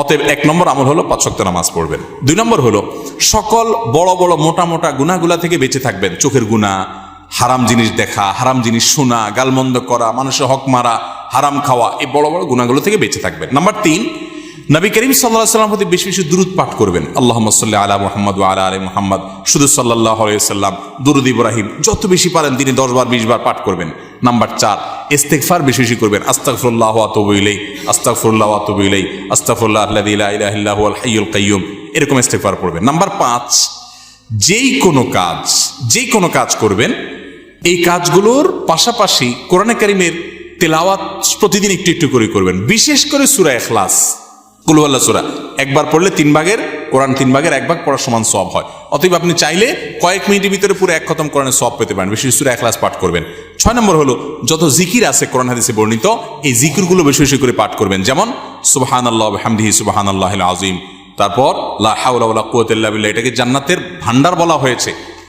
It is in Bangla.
অতএব এক নম্বর আমল হলো পাঁচ ওয়াক্ত নামাজ পড়বেন। দুই নম্বর হলো সকল বড় বড় মোটা মোটা গুনাগুলা থেকে বেঁচে থাকবেন। চোখের গুণা হারাম জিনিস দেখা, হারাম জিনিস শোনা, গালমন্দ করা, মানুষের হক মারা, হারাম খাওয়া, এই বড় বড় গুণাগুলো থেকে বেঁচে থাকবেন। নাম্বার তিন, নবী করিম সাল্লাহ সাল্লাম প্রতি বেশি বেশি দূরত পাঠ করবেন। আল্লাহ সাল্লাহ আলা মোহাম্মদ আলা আলী মোহাম্মদ। শুধু সাল্লাহ সাল্লাম দুরুদ ইব্রাহিম, যত বেশি পারেন তিনি দশ বার, বিশ বার পাঠ করবেন। নাম্বার চার ইস্তেকফার বেশি বেশি করবেন আস্তাকফুল্লাহ আতবু ইলাই আস্তাগফিরুল্লাহ আতবু ইলাই আস্তাগফিরুল্লাহ আল্লাযী লা ইলাহা ইল্লা হুয়াল হাইয়ুল কাইয়্যুম এরকম ইস্তেগফার পড়বেন। নাম্বার পাঁচ, যেই কোনো কাজ, যেই কোনো কাজ করবেন, এই কাজগুলোর পাশাপাশি কোরআনে কারিমের তেলাওয়াত প্রতিদিন একটু একটু করে করবেন। বিশেষ করে সূরা ইখলাস। কুলুয়াল্লা সুরা। একবার পড়লে তিন ভাগের কোরআন তিন ভাগের এক ভাগ পড়ার সমান সব হয়। অতএব আপনি চাইলে কয়েক মিনিটের ভিতরে পুরো এক খতম কোরআনের সব পেতে পারেন। বিশেষ সুরে এক ক্লাস পাঠ করবেন। ছয় নম্বর হলো, যত জিকির আছে কোরআন হাদিসে বর্ণিত, এই জিকিরগুলো বেশি বেশি করে পাঠ করবেন। যেমন সুবাহান আল্লাহ হামদিহি সুবাহান আল্লাহ আজিম তারপর, লা হাওলা ওয়ালা কুওয়াতা ইল্লা বিল্লাহ। এটাকে জান্নাতের ভান্ডার বলা হয়েছে।